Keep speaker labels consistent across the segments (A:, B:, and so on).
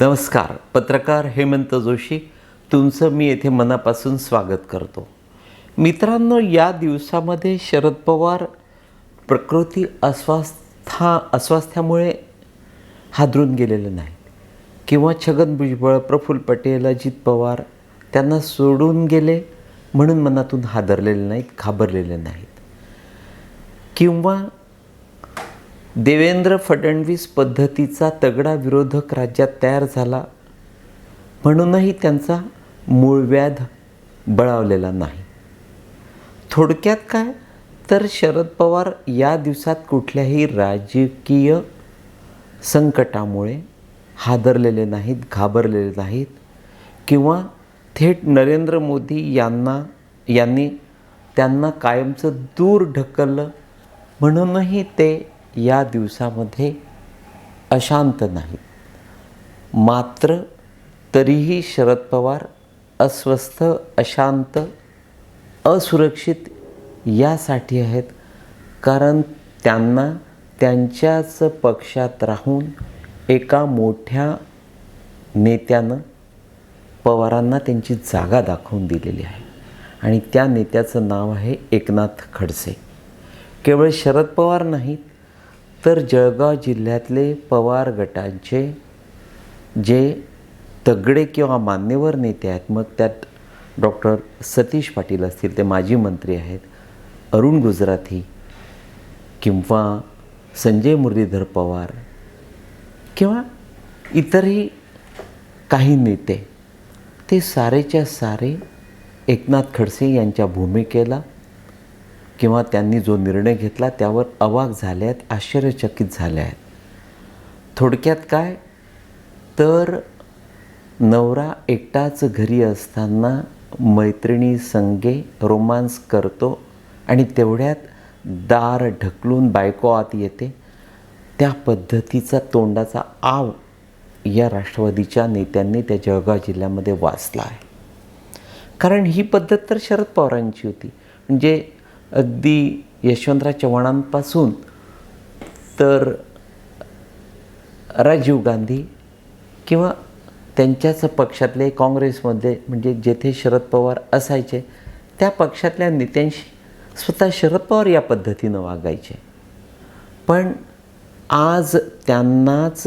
A: नमस्कार पत्रकार हेमंत जोशी तुमचं मी येथे मनापासून स्वागत करतो. मित्रांनो या दिवसामध्ये शरद पवार प्रकृती अस्वास्था अस्वास्थ्यामुळे हादरून गेलेले नाहीत किंवा छगन भुजबळ प्रफुल्ल पटेल अजित पवार त्यांना सोडून गेले म्हणून मनातून हादरलेले नाहीत घाबरलेले नाहीत. किंवा देवेंद्र फडणवीस पद्धतीचा तगडा विरोधक राज्यात तयार झाला. म्हणूनही त्यांचा मूळव्याध बळावलेला नाही. थोडक्यात काय? तर शरद पवार या दिवसात कुठल्याही राजकीय संकटामुळे हादरलेले नाहीत घाबरलेले नाहीत किंवा थेट नरेंद्र मोदी यांना यांनी त्यांना कायमचं दूर ढकललं. म्हणूनही ते या दिवसामध्ये अशांत नाहीत मात्र तरीही शरद पवार अस्वस्थ अशांत असुरक्षित यासाठी आहेत. कारण त्यांना त्यांच्याच पक्षात राहून एका मोठ्या नेत्यानं पवारांना त्यांची जागा दाखवून दिलेली आहे. आणि त्या नेत्याचं नाव आहे एकनाथ खडसे. केवळ शरद पवार नाहीत तर जळगाव जिल्ह्यातले पवार गटांचे जे तगडे किंवा मान्यवर नेते आहेत मग त्यात डॉक्टर सतीश पाटील असतील ते माजी मंत्री आहेत अरुण गुजराथी किंवा संजय मुरलीधर पवार किंवा इतरही काही नेते ते सारेच्या सारे एकनाथ खडसे यांच्या भूमिकेला किंवा त्यांनी जो निर्णय घेतला त्यावर अवाक झाले आहेत आश्चर्यचकित झाले आहेत थोडक्यात काय? तर नवरा एकटाच घरी असताना मैत्रिणी संगे रोमांस करतो आणि तेवढ्यात दार ढकलून बायको आत येते. त्या पद्धतीचा तोंडाचा आव या राष्ट्रवादीच्या नेत्यांनी त्या जळगाव जिल्ह्यामध्ये वाचला आहे. कारण ही पद्धत तर शरद पवारांची होती. म्हणजे अगदी यशवंतराव चव्हाणांपासून तर राजीव गांधी किंवा त्यांच्याच पक्षातले काँग्रेसमध्ये म्हणजे जेथे शरद पवार असायचे त्या पक्षातल्या नेत्यांशी स्वतः शरद पवार या पद्धतीनं वागायचे. पण आज त्यांनाच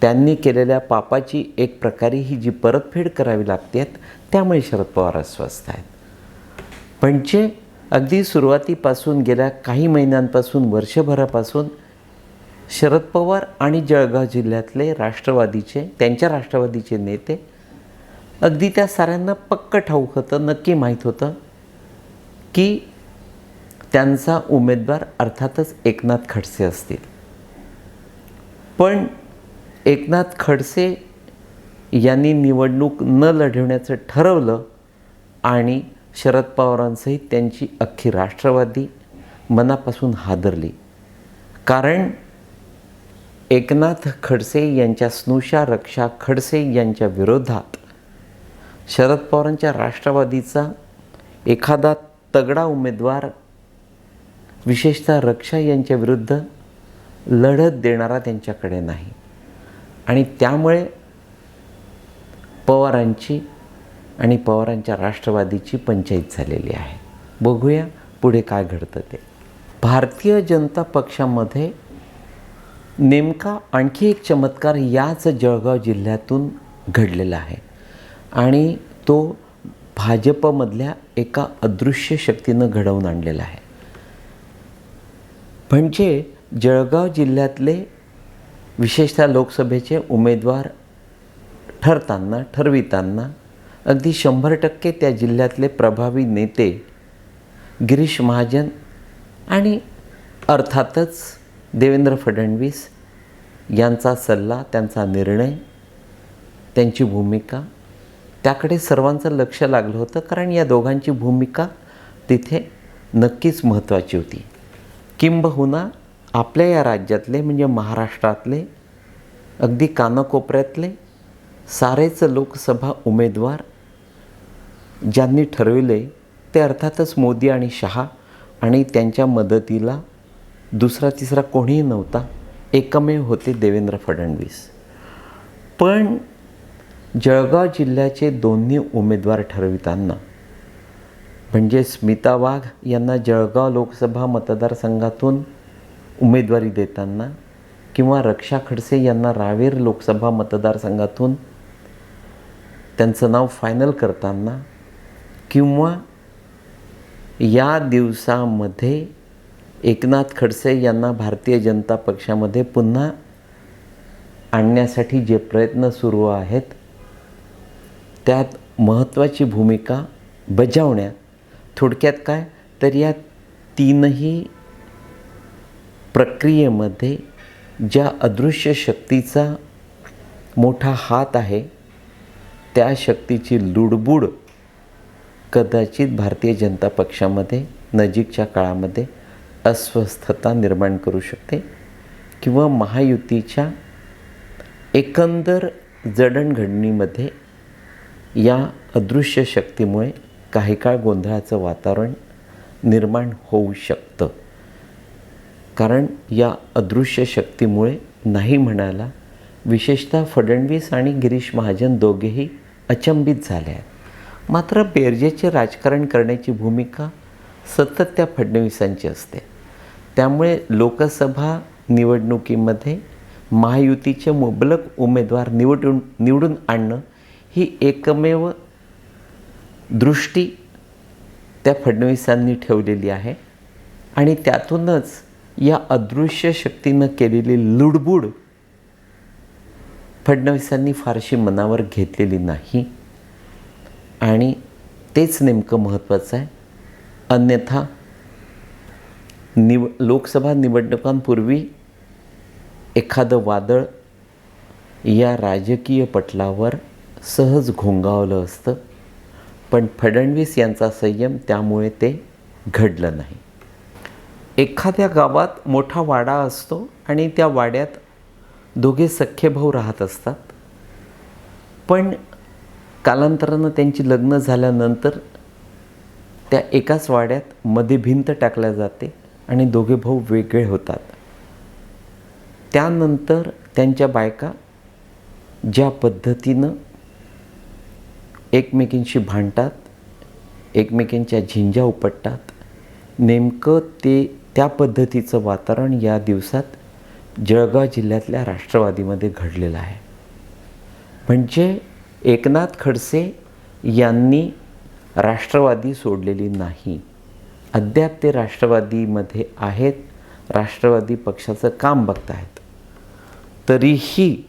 A: त्यांनी केलेल्या पापाची एक प्रकारे ही जी परतफेड करावी लागते त्यामुळे शरद पवार अस्वस्थ आहेत. म्हणजे अगदी सुरुवातीपासून गेल्या काही महिन्यांपासून वर्षभरापासून शरद पवार आणि जळगाव जिल्ह्यातले राष्ट्रवादीचे त्यांच्या राष्ट्रवादीचे नेते अगदी त्या साऱ्यांना पक्क ठाऊक होतं नक्की माहीत होतं की त्यांचा उमेदवार अर्थातच एकनाथ खडसे असतील. पण एकनाथ खडसे यांनी निवडणूक न लढवण्याचं ठरवलं आणि शरद पवारांसहित त्यांची अख्खी राष्ट्रवादी मनापासून हादरली. कारण एकनाथ खडसे यांच्या स्नुषा रक्षा खडसे यांच्या विरोधात शरद पवारांच्या राष्ट्रवादीचा एखादा तगडा उमेदवार विशेषतः रक्षा यांच्या विरुद्ध लढत देणारा त्यांच्याकडे नाही. आणि त्यामुळे पवारांची आणि पवारांच्या राष्ट्रवादीची पंचायत झालेली आहे. बघूया पुढे काय घडतं ते. भारतीय जनता पक्षामध्ये नेमका आणखी एक चमत्कार याच जळगाव जिल्ह्यातून घडलेला आहे. आणि तो भाजपमधल्या एका अदृश्य शक्तीनं घडवून आणलेला आहे. म्हणजे जळगाव जिल्ह्यातले विशेषतः लोकसभेचे उमेदवार ठरताना ठरविताना अगदी शंभर टक्के त्या जिल्ह्यातले प्रभावी नेते गिरीश महाजन आणि अर्थातच देवेंद्र फडणवीस यांचा सल्ला त्यांचा निर्णय त्यांची भूमिका त्याकडे सर्वांचं लक्ष लागलं होतं कारण या दोघांची भूमिका तिथे नक्कीच महत्त्वाची होती. किंबहुना आपल्या या राज्यातले म्हणजे महाराष्ट्रातले अगदी कानाकोपऱ्यातले सारेच लोकसभा उमेदवार ज्यांनी ठरविले ते अर्थातच मोदी आणि शहा आणि त्यांच्या मदतीला दुसरा तिसरा कोणीही नव्हता एकमेव होते देवेंद्र फडणवीस. पण जळगाव जिल्ह्याचे दोन्ही उमेदवार ठरविताना म्हणजे स्मिता वाघ यांना जळगाव लोकसभा मतदारसंघातून उमेदवारी देताना किंवा रक्षा खडसे यांना रावेर लोकसभा मतदारसंघातून त्यांचं नाव फायनल करताना किंवा या दिवसामध्ये एकनाथ खडसे यांना भारतीय जनता पक्षामध्ये पुन्हा आणण्यासाठी जे प्रयत्न सुरू आहेत त्यात महत्त्वाची भूमिका बजावण्यात थोडक्यात काय? तर या तीनही प्रक्रियेमध्ये ज्या अदृश्य शक्तीचा मोठा हात आहे त्या शक्तीची लुडबुड कदाचित भारतीय जनता पक्षामध्ये नजीकच्या काळामध्ये अस्वस्थता निर्माण करू शकते किंवा महायुतीच्या एकंदर जडणघडणीमध्ये या अदृश्य शक्तीमुळे काही काळ गोंधळाचं वातावरण निर्माण होऊ शकतं. कारण या अदृश्य शक्तीमुळे नाही म्हणायला विशेषतः फडणवीस आणि गिरीश महाजन दोघेही अचंबित झाले आहेत. मात्र बेरजेचे राजकारण करण्याची भूमिका सतत त्या फडणवीसांची असते. त्यामुळे लोकसभा निवडणुकीमध्ये महायुतीचे मुबलक उमेदवार निवडून निवडून आणणं ही एकमेव दृष्टी त्या फडणवीसांनी ठेवलेली आहे. आणि त्यातूनच या अदृश्य शक्तीनं केलेली लुडबुड फडणवीसांनी फारशी मनावर घेतलेली नाही. आणि तेच नेमकं महत्त्वाचं आहे. अन्यथा निव लोकसभा निवडणुकांपूर्वी एखादं वादळ या राजकीय पटलावर सहज घोंगावलं असतं. पण फडणवीस यांचा संयम त्यामुळे ते घडलं नाही. एखाद्या गावात मोठा वाडा असतो आणि त्या वाड्यात दोघे सख्खे भाऊ राहत असतात. पण कालांतरानं त्यांची लग्न झाल्यानंतर त्या एकाच वाड्यात मध्ये भिंत टाकल्या जाते आणि दोघे भाऊ वेगळे होतात. त्यानंतर त्यांच्या बायका ज्या पद्धतीनं एकमेकींशी भांडतात एकमेकींच्या झिंजा उपटतात नेमकं ते त्या पद्धतीचं वातावरण या दिवसात जळगाव जिल्ह्यातल्या राष्ट्रवादीमध्ये घडलेलं आहे. म्हणजे एकनाथ खडसे यांनी राष्ट्रवादी सोडलेली नाही. अद्याप ते राष्ट्रवादीमध्ये आहेत. राष्ट्रवादी पक्षाचं काम बघत आहेत तरीही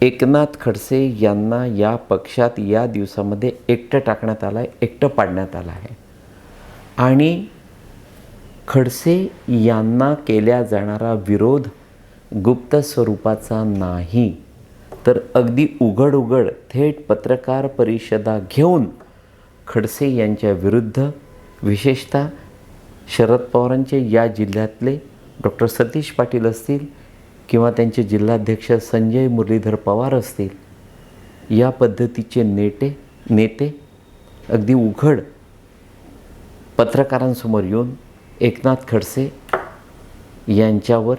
A: एकनाथ खडसे यांना या पक्षात या दिवसामध्ये एकटं टाकण्यात आलं आहे एकटं पाडण्यात आलं आहे आणि खडसे यांना केल्या जाणारा विरोध गुप्त स्वरूपाचा नाही. तर अगदी उघड उघड थेट पत्रकार परिषदा घेऊन खडसे यांच्या विरुद्ध विशेषतः शरद पवारांचे या जिल्ह्यातले डॉक्टर सतीश पाटील असतील किंवा त्यांचे जिल्हाध्यक्ष संजय मुरलीधर पवार असतील या पद्धतीचे नेते नेते अगदी उघड पत्रकारांसमोर येऊन एकनाथ खडसे यांच्यावर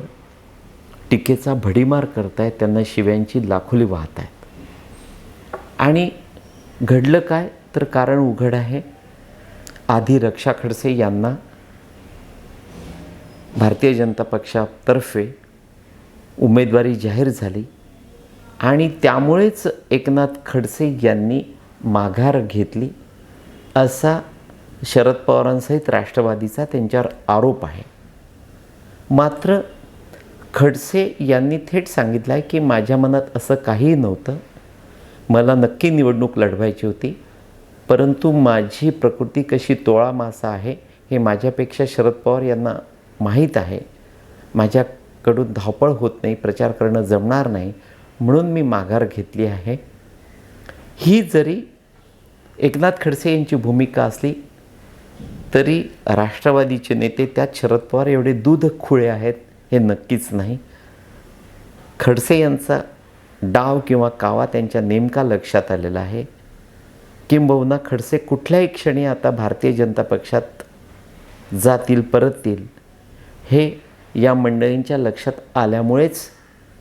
A: टीकेचा भडीमार करतायत त्यांना शिव्यांची लाखोली वाहत आहेत आणि घडलं काय? तर कारण उघड आहे. आधी रक्षा खडसे यांना भारतीय जनता पक्षातर्फे उमेदवारी जाहीर झाली आणि त्यामुळेच एकनाथ खडसे यांनी माघार घेतली असा शरद पवारांसहित राष्ट्रवादीचा त्यांच्यावर आरोप आहे. मात्र खडसे यांनी थेट सांगितलं आहे की माझ्या मनात असं काहीही नव्हतं. मला नक्की निवडणूक लढवायची होती. परंतु माझी प्रकृती कशी तोळा मासा आहे हे माझ्यापेक्षा शरद पवार यांना माहीत आहे. माझ्याकडून धावपळ होत नाही प्रचार करणं जमणार नाही म्हणून मी माघार घेतली आहे. ही जरी एकनाथ खडसे यांची भूमिका असली तरी राष्ट्रवादीचे नेते त्यात शरद पवार एवढे दूध खुळे आहेत हे नक्कीच नाही. खडसे यांचा डाव किंवा कावा त्यांच्या नेमका लक्षात आलेला आहे. किंबहुना खडसे कुठल्याही क्षणी आता भारतीय जनता पक्षात जातील परततील हे या मंडळींच्या लक्षात आल्यामुळेच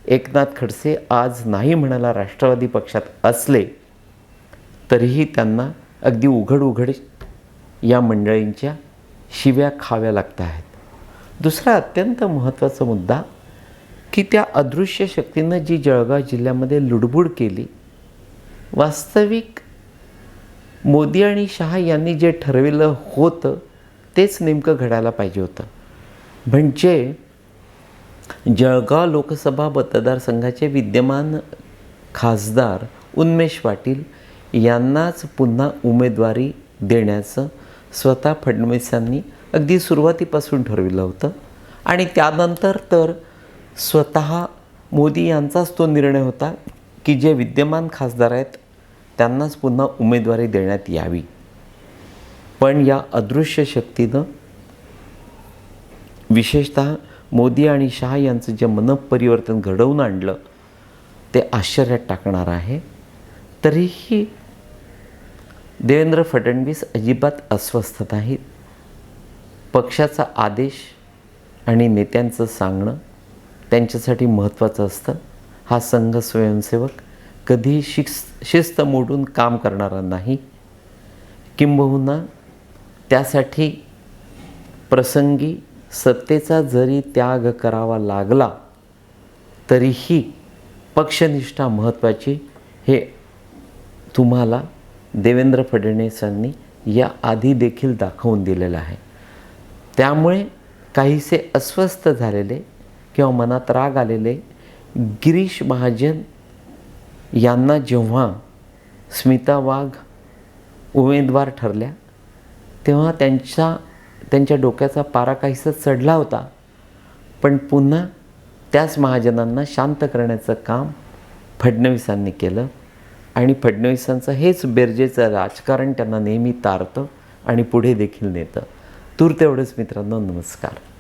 A: एकनाथ खडसे आज नाही म्हणाला राष्ट्रवादी पक्षात असले तरीही त्यांना अगदी उघड उघड या मंडळींच्या शिव्या खाव्या लागत आहेत. दुसरा अत्यंत महत्त्वाचा मुद्दा की त्या अदृश्य शक्तीनं जी जळगाव जिल्ह्यामध्ये लुडबुड केली वास्तविक मोदी आणि शहा यांनी जे ठरविलं होतं तेच नेमकं घडायला पाहिजे होतं. म्हणजे जळगाव लोकसभा मतदारसंघाचे विद्यमान खासदार उन्मेष पाटील यांनाच पुन्हा उमेदवारी देण्याचं स्वतः फडणवीसांनी अगदी सुरुवातीपासून ठरविलं होतं. आणि त्यानंतर तर स्वतः मोदी यांचाच तो निर्णय होता की जे विद्यमान खासदार आहेत त्यांनाच पुन्हा उमेदवारी देण्यात यावी. पण या अदृश्य शक्तीनं विशेषतः मोदी आणि शहा यांचं जे मनपरिवर्तन घडवून आणलं ते आश्चर्यात टाकणार आहे. तरीही देवेंद्र फडणवीस अजिबात अस्वस्थ नाहीत. पक्षाचा आदेश आणि नेत्यांचं सांगणं त्यांच्यासाठी महत्त्वाचं असतं. हा संघ स्वयंसेवक कधीही शिक्स शिस्त मोडून काम करणारा नाही. किंबहुना त्यासाठी प्रसंगी सत्तेचा जरी त्याग करावा लागला तरीही पक्षनिष्ठा महत्त्वाची हे तुम्हाला देवेंद्र फडणवीसांनी या आधी देखील दाखवून दिलेलं आहे. त्यामुळे काहीसे अस्वस्थ झालेले किंवा मनात राग आलेले गिरीश महाजन यांना जेव्हा स्मिता वाघ उमेदवार ठरल्या तेव्हा त्यांच्या त्यांच्या डोक्याचा पारा काहीसा चढला होता. पण पुन्हा त्याच महाजनांना शांत करण्याचं काम फडणवीसांनी केलं आणि फडणवीसांचं हेच बेरजेचं राजकारण त्यांना नेहमी तारतं आणि पुढे देखील नेतं. तूर तेवढंच मित्रांनो. नमस्कार.